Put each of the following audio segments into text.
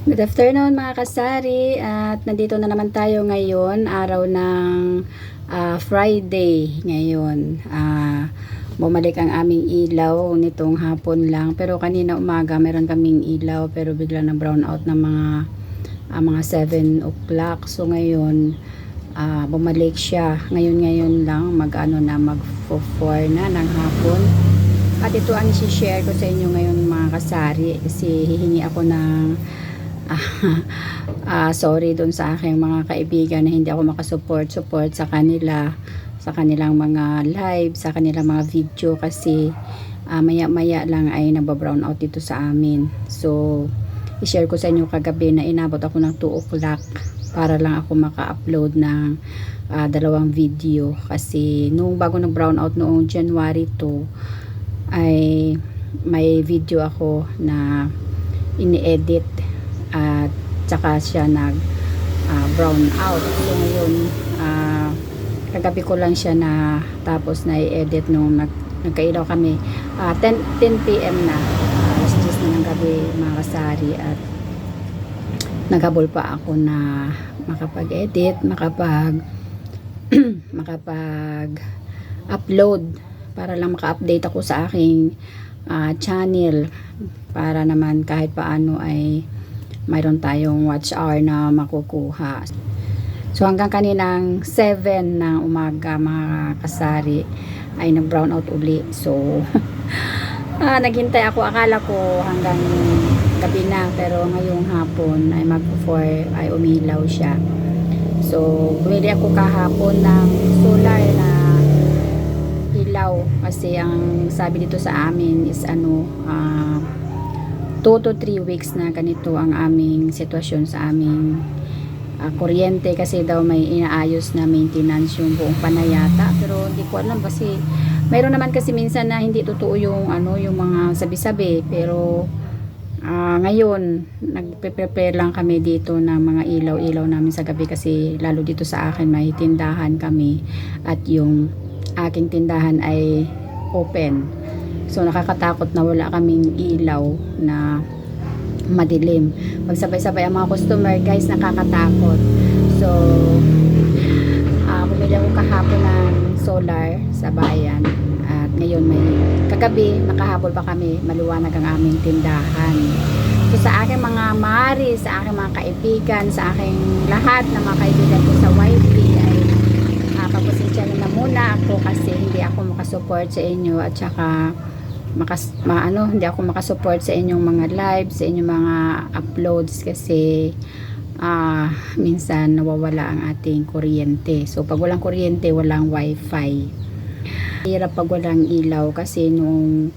Good afternoon mga kasari. At nandito na naman tayo ngayon araw ng ah, Friday ngayon. Ah, bumalik ang aming ilaw nitong hapon lang. Pero kanina umaga meron kaming ilaw pero bigla na brown out ng mga ah, mga 7 o'clock. So ngayon ah, bumalik siya. Ngayon ngayon lang mag ano na mag 4 na ng hapon. At ito ang isi-share ko sa inyo ngayon mga kasari. Kasi hihingi ako ng ah, sorry doon sa aking mga kaibigan na hindi ako makasupport support sa kanila sa kanilang mga live, sa kanilang mga video kasi ah, maya maya lang ay nababrown out dito sa amin. So, i-share ko sa inyo kagabi na inabot ako ng 2 o'clock para lang ako maka-upload ng ah, dalawang video kasi nung bago nag brown out noong January 2 ay may video ako na ini-edit at saka siya nag ah, brown out. So ngayon ah, kagabi ko lang siya na tapos na i-edit nung nag, nagkailaw kami. Ah, 10, 10 p.m. na. Alas 10 na ng gabi mga kasari. At naghabol pa ako na makapag-edit makapag makapag upload para lang maka-update ako sa aking ah, channel. Para naman kahit paano ay mayroon tayong watch hour na makukuha. So hanggang kaninang 7 ng umaga mga kasari ay nag-brown out uli. So ah, naghintay ako akala ko hanggang gabi na pero ngayong hapon ay mag 4 ay umilaw siya. So bumili ako kahapon ng solar na ilaw kasi ang sabi dito sa amin is ano ah 2 to 3 weeks na ganito ang aming sitwasyon sa aming ah, kuryente kasi daw may inaayos na maintenance yung buong panayata pero hindi ko alam kasi mayroon naman kasi minsan na hindi totoo yung ano yung mga sabi-sabi. Pero ah, ngayon nagpe-prepare lang kami dito ng mga ilaw-ilaw namin sa gabi kasi lalo dito sa akin may tindahan kami at yung aking tindahan ay open So nakakatakot na wala kaming ilaw na madilim. Pag sabay-sabay ang mga customer, guys, nakakatakot. So ah bumili ako kahapon ng solar sa bayan. At ngayon may kagabi nakahabol pa kami, maluwanag ang aming tindahan. So sa aking mga mari, sa aking mga kaibigan, sa aking lahat ng mga kaibigan ko sa YP ay uh, pagpasensya na muna ako kasi hindi ako makasupport sa inyo at saka makas, ma, ano, hindi ako makasupport sa inyong mga live, sa inyong mga uploads kasi ah minsan nawawala ang ating kuryente. So pag walang kuryente, walang wifi. Hirap pag walang ilaw kasi nung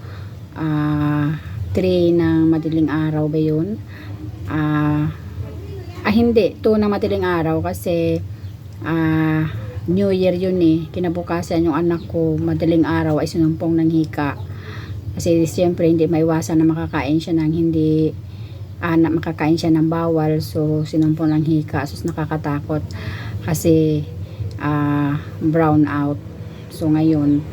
ah 3 ng madaling araw ba yun? Ah, ah hindi, 2 ng madaling araw kasi ah New Year yun eh. Kinabukasan yung anak ko, madaling araw ay sinumpong ng hika. Kasi siyempre hindi maiwasan na makakain siya ng hindi ah, na makakain siya ng bawal. So sinumpong ng hika. So nakakatakot kasi ah, brown out. So ngayon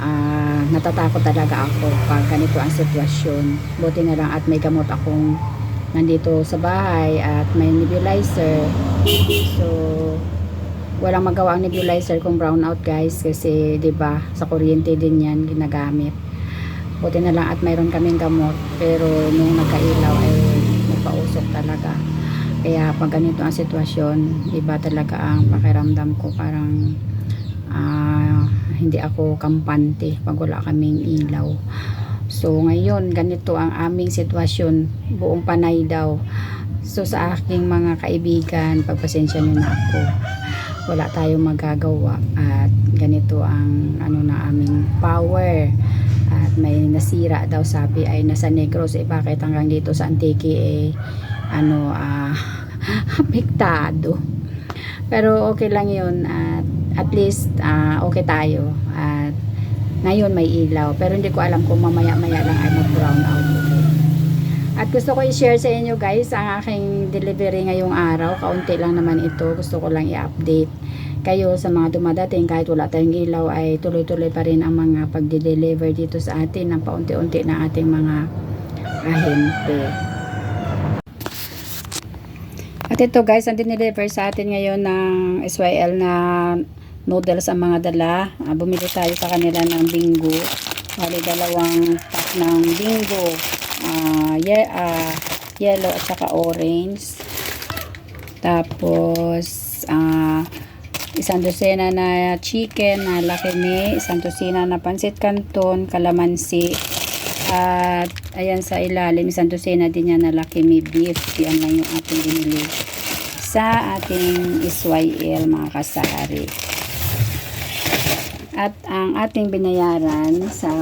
ah, natatakot talaga ako pag ganito ang sitwasyon. Buti na lang at may gamot akong nandito sa bahay at may nebulizer. So walang magawa ang nebulizer kung brown out guys kasi 'di ba sa kuryente din 'yan ginagamit. Buti na lang at mayroon kaming gamot pero nung nagkailaw ay nagpausok talaga. Kaya pag ganito ang sitwasyon, iba talaga ang pakiramdam ko parang ah, hindi ako kampante pag wala kaming ilaw. So ngayon ganito ang aming sitwasyon, buong panay daw. So sa aking mga kaibigan, pagpasensya niyo na ako. Wala tayong magagawa at ganito ang ano na aming power at may nasira daw sabi ay nasa Negros eh bakit hanggang dito sa Antique eh ano ah apektado? Pero okay lang yun at at least ah, okay tayo at ngayon may ilaw. Pero hindi ko alam kung mamaya maya lang ay mag brown out at gusto ko i-share sa inyo guys ang aking delivery ngayong araw. Kaunti lang naman ito. Gusto ko lang i-update kayo sa mga dumadating kahit wala tayong ilaw ay tuloy-tuloy pa rin ang mga pagde-deliver dito sa atin ng paunti-unti ng ating mga ahente. At ito guys, ang dineliver sa atin ngayon ng SYL na noodles ang mga dala. Ah, bumili tayo sa kanila ng bingo. Bali, dalawang pack ng bingo. Ah, ye- ah, yellow at saka orange. Tapos, ah, isang dosena na chicken na lakimi, isang dosena na pansit canton, kalamansi, at ayan sa ilalim, isang dosena din yan na lakimi beef. Yan lang yung ating binili sa ating SYL mga kasari. At ang ating binayaran sa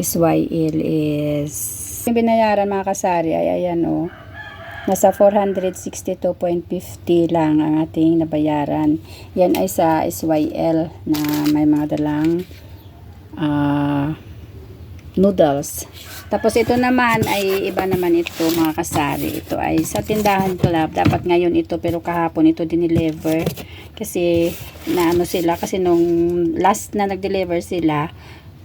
SYL is yung binayaran mga kasari ay ayan o nasa 462.50 lang ang ating nabayaran. Yan ay sa SYL na may mga dalang ah, noodles. Tapos ito naman ay iba naman ito mga kasari. Ito ay sa tindahan club. Dapat ngayon ito pero kahapon ito dineliver. Kasi na ano sila kasi nung last na nag-deliver sila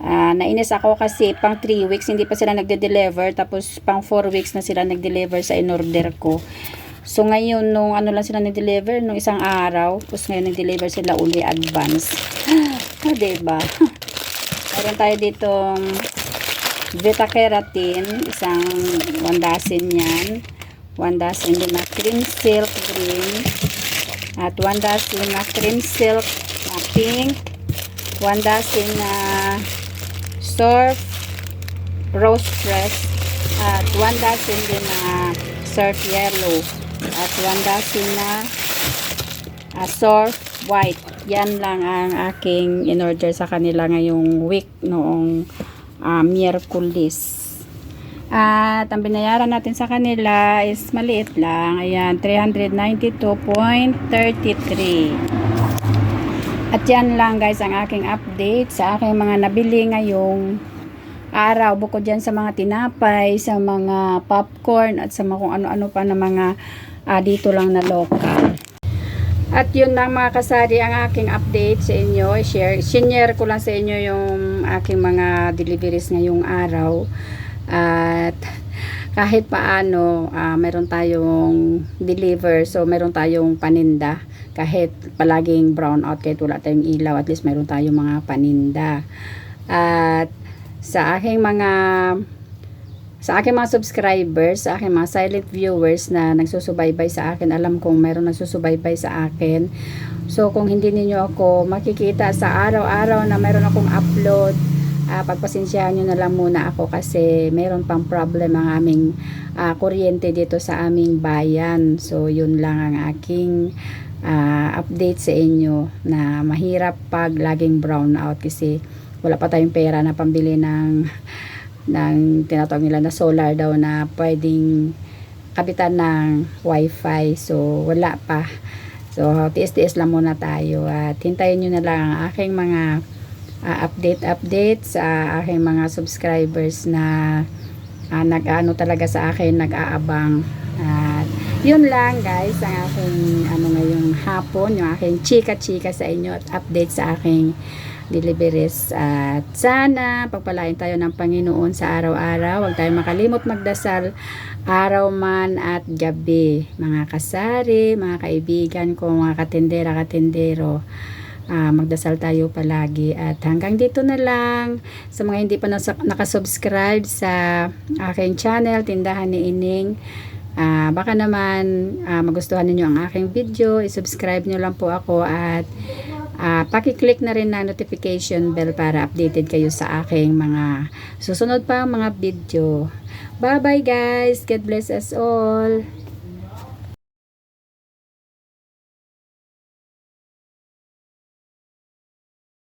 ah, nainis ako kasi pang 3 weeks hindi pa sila nagde-deliver tapos pang 4 weeks na sila nag-deliver sa in-order ko. So ngayon nung ano lang sila nag-deliver nung isang araw tapos ngayon nag-deliver sila uli advance. ah, diba? Meron tayo ditong Vita Keratin, isang 1 dozen yan. 1 dozen din na cream silk green. At 1 dozen na cream silk na pink. 1 dozen na surf rose press. At 1 dozen din na surf yellow. At 1 dozen na uh, surf white. Yan lang ang aking in-order sa kanila ngayong week noong uh, Miyerkules. At ang binayaran natin sa kanila is maliit lang. Ayan, 392.33. At yan lang guys ang aking update sa aking mga nabili ngayong araw. Bukod dyan sa mga tinapay, sa mga popcorn, at sa mga kung ano-ano pa na mga ah, dito lang na local. At yun lang mga kasari ang aking update sa inyo. Share, share ko lang sa inyo yung aking mga deliveries ngayong araw. At kahit paano, ah, meron tayong deliver. So, meron tayong paninda. Kahit palaging brown out, kahit wala tayong ilaw, at least meron tayong mga paninda. At sa aking mga sa aking mga subscribers, sa aking mga silent viewers na nagsusubaybay sa akin, alam kong mayroon nagsusubaybay sa akin. So, kung hindi ninyo ako makikita sa araw-araw na mayroon akong upload, ah, pagpasensyahan nyo na lang muna ako kasi mayroon pang problem ang aming ah, kuryente dito sa aming bayan. So, yun lang ang aking ah, update sa inyo na mahirap pag laging brown out kasi wala pa tayong pera na pambili ng ng tinatawag nila na solar daw na pwedeng kapitan ng wifi. So wala pa. So tiis-tiis lang muna tayo at hintayin nyo na lang ang aking mga ah, update update sa aking mga subscribers na ah, nag-ano talaga sa akin nag-aabang at yun lang guys ang aking ano ngayong hapon yung aking chika-chika sa inyo at update sa aking deliveries. At sana pagpalain tayo ng Panginoon sa araw-araw. Huwag tayong makalimot magdasal araw man at gabi mga kasari, mga kaibigan ko mga katendera, katendero ah, magdasal tayo palagi. At hanggang dito na lang. Sa mga hindi pa nakasubscribe sa aking channel Tindahan ni Ining ah, baka naman ah, magustuhan ninyo ang aking video i-subscribe nyo lang po ako at Ah, paki-click na rin na notification bell para updated kayo sa aking mga susunod pa mga video. Bye-bye guys. God bless us all.